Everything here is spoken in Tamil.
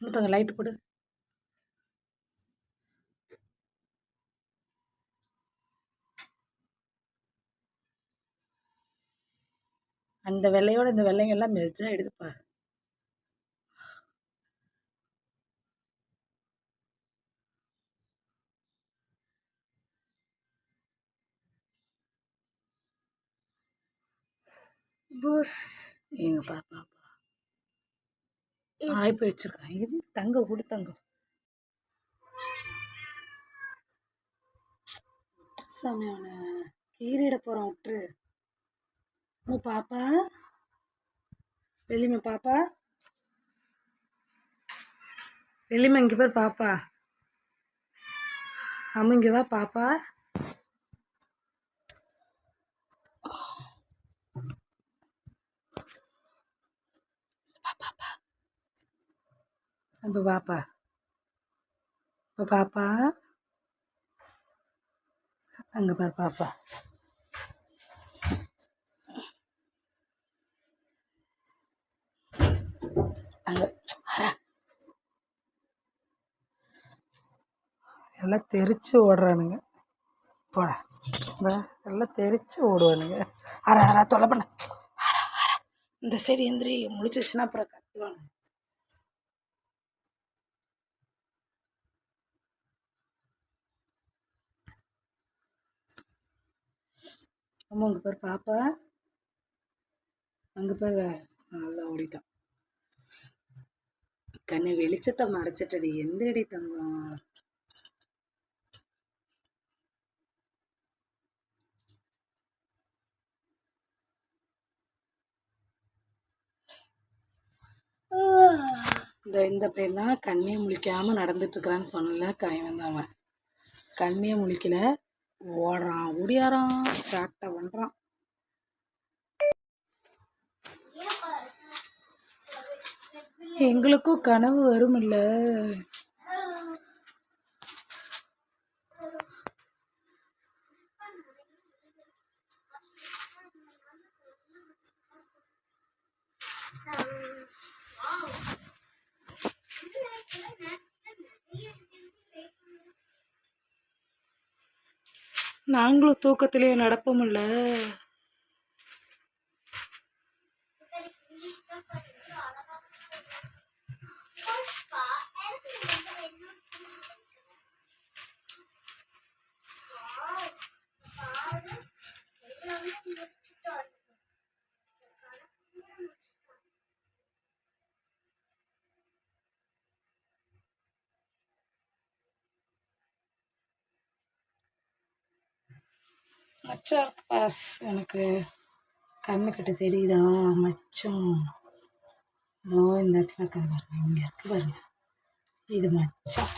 முத்தங்க லைட் போடு. அந்த வெள்ளையோட இந்த வெள்ளைங்கெல்லாம் மெர்ஜா எடுத்துப்பா பூஸ் எங்க பாப்பா. ஆய்ப்பு வச்சிருக்கான் இது தங்க கொடு தங்கம். சாமி அவனை கீரிட போகிறான் விட்டுரு. ஓ பாப்பா. வெளிமே பாப்பா. வெளிமே இங்கே பேர் பாப்பா. அம்மா இங்கே வா பாப்பா. இப்போ பாப்பா. இப்போ பாப்பா. அங்கே பார் பாப்பா. அங்கே. எல்லாம் தெரிச்சு ஓடுறானுங்க. போட. எல்லாம் தெரிச்சு ஓடுவானுங்க. அரை அரை தொலை பண்ண. இந்த சைடு எந்திரி முடிச்சிச்சுன்னா அப்புறம் கட்டுவானுங்க அம்மா உங்கள் பேர் பாப்பா. அங்கே பேர். நல்லா ஓடிட்டான். கண்ணு வெளிச்சத்தை மறைச்சிட்டடி. எந்தடி தங்கம். இந்த இந்த பையன் தான் கண்ணே முழிக்காமல் நடந்துட்டுருக்குறான்னு சொன்னல கயவன் தான் அவன். கண்ணே முழிக்கல. ஓடுறான் ஓடியாரான் சாட்டை பண்ணுறான் எங்களுக்கும் கனவு வரும் இல்லை நாங்களும் தூக்கத்திலே நடப்போம்ல. மச்சம் பாஸ். எனக்கு கண்ணுக்கிட்ட தெரியுதா? மச்சம். இதோ இந்த இடத்துல இருக்குது பாருங்க. இங்கே இருக்கு பாருங்க. இது மச்சம்.